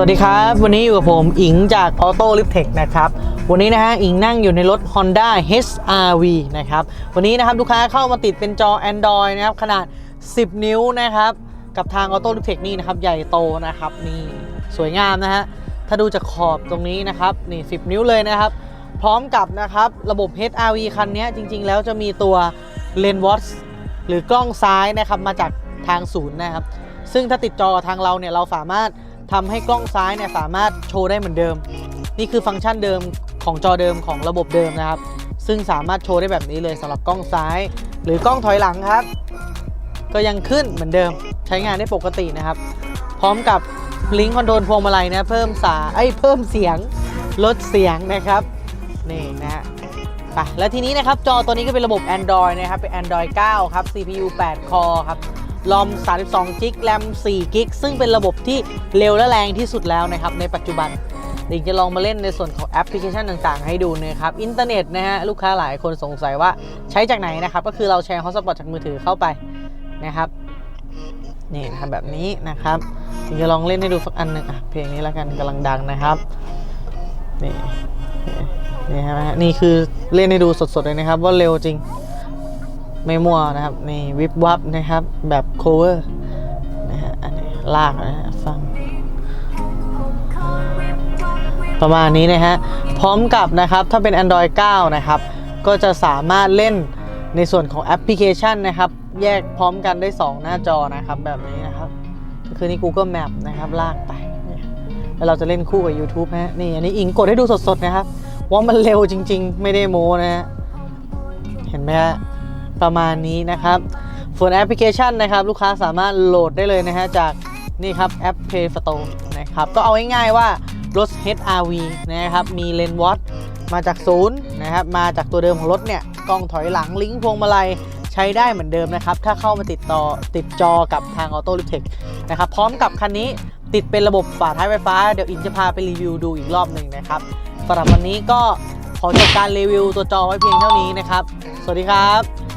วัสดีครับ วันนี้อยู่กับผมอิงจาก Auto l i f t e c h นะครับ วันนี้นะฮะอิงนั่งอยู่ในรถ Honda HRV นะครับ วันนี้นะครับลูกค้าเข้ามาติดเป็นจอ Android นะครับ ขนาด 10 นิ้วนะครับ กับทาง Auto l i f t e c h นี่นะครับ ใหญ่โตนะครับ นี่สวยงามนะฮะ ถ้าดูจากขอบตรงนี้นะครับ นี่ 10 นิ้วเลยนะครับ พร้อมกับนะครับระบบ HRV คันนี้จริง ๆ แล้วจะมีตัว Lens Watch หรือกล้องซ้ายนะครับมาจากทางศูนย์นะครับ ซึ่งถ้าติดจอทางเราเนี่ยเราสามารถ ทำให้กล้องซ้ายเนี่ยสามารถโชว์ได้เหมือนเดิม นี่คือฟังก์ชันเดิมของจอเดิมของระบบเดิมนะครับ ซึ่งสามารถโชว์ได้แบบนี้เลยสำหรับกล้องซ้าย หรือกล้องถอยหลังครับ ก็ยังขึ้นเหมือนเดิมใช้งานได้ปกตินะครับ พร้อมกับลิงก์คอนโทรลพวงมาลัยนะเพิ่มสาไอ้เพิ่มเสียงลดเสียงนะครับนี่นะฮะไปแล้วทีนี้นะครับจอตัวนี้ก็เป็นระบบ Android นะครับเป็น Android 9 ครับ CPU 8 Core ครับ ROM 32 g b RAM 4 g b ซึ่งเป็นระบบที่เร็วและแรงที่สุดแล้วนะครับ ในปัจจุบันดี๋ยวจะลองมาเล่นในส่วนของแอปพลิเคชันต่างๆ ให้ดูนะครับ อินเทอร์เน็ตนะฮะ ลูกค้าหลายคนสงสัยว่าใช้จากไหนนะครับ ก็คือเราแชร์ฮอตสปอตจากมือถือเข้าไปนะครับ นี่นะครับแบบนี้นะครับดี๋ยวจะลองเล่นให้ดูสักอันหนึ่งอะเพลงนี้แล้วกันกำลังดังนะครับ นี่นี่ฮะนี่คือเล่นให้ดูสดๆเลยนะครับ ว่าเร็วจริง ไม่มั่วนะครับนี่วิบวับนะครับ แบบโคเวอร์นะฮะอันนี้ลากนะฮะฟัง ประมาณนี้นะฮะ พร้อมกับนะครับ ถ้าเป็น Android 9 นะครับ ก็จะสามารถเล่นในส่วนของแอปพลิเคชันนะครับ แยกพร้อมกันได้ 2 หน้าจอนะครับ แบบนี้นะครับ ก็คือนี่ Google Map นะครับ ลากไป แล้วเราจะเล่นคู่กับ YouTube ฮะนี่อันนี้อิงกดให้ดูสดๆนะครับ ว่ามันเร็วจริง ๆ ไม่ได้โม้นะฮะเห็นไหมฮะ ประมาณนี้นะครับส่วนแอปพลิเคชันนะครับ ลูกค้าสามารถโหลดได้เลยนะฮะจากนี่ครับแอป Play Store นะครับ ก็เอาง่ายๆว่ารถ HRV นะครับ มีเลนส์วอตมาจากศูนย์นะครับ มาจากตัวเดิมของรถเนี่ย กล้องถอยหลังลิงก์พวงมาลัยใช้ได้เหมือนเดิมนะครับ ถ้าเข้ามาติดต่อติดจอกับทาง Auto l i f t e c h นะครับ พร้อมกับคันนี้ติดเป็นระบบฝาท้ายไฟฟ้า เดี๋ยวอินจะพาไปรีวิวดูอีกรอบหนึ่งนะครับสำหรับวันนี้ก็ขอจบการรีวิวตัวจอไว้เพียงเท่านี้นะครับ สวัสดีครับ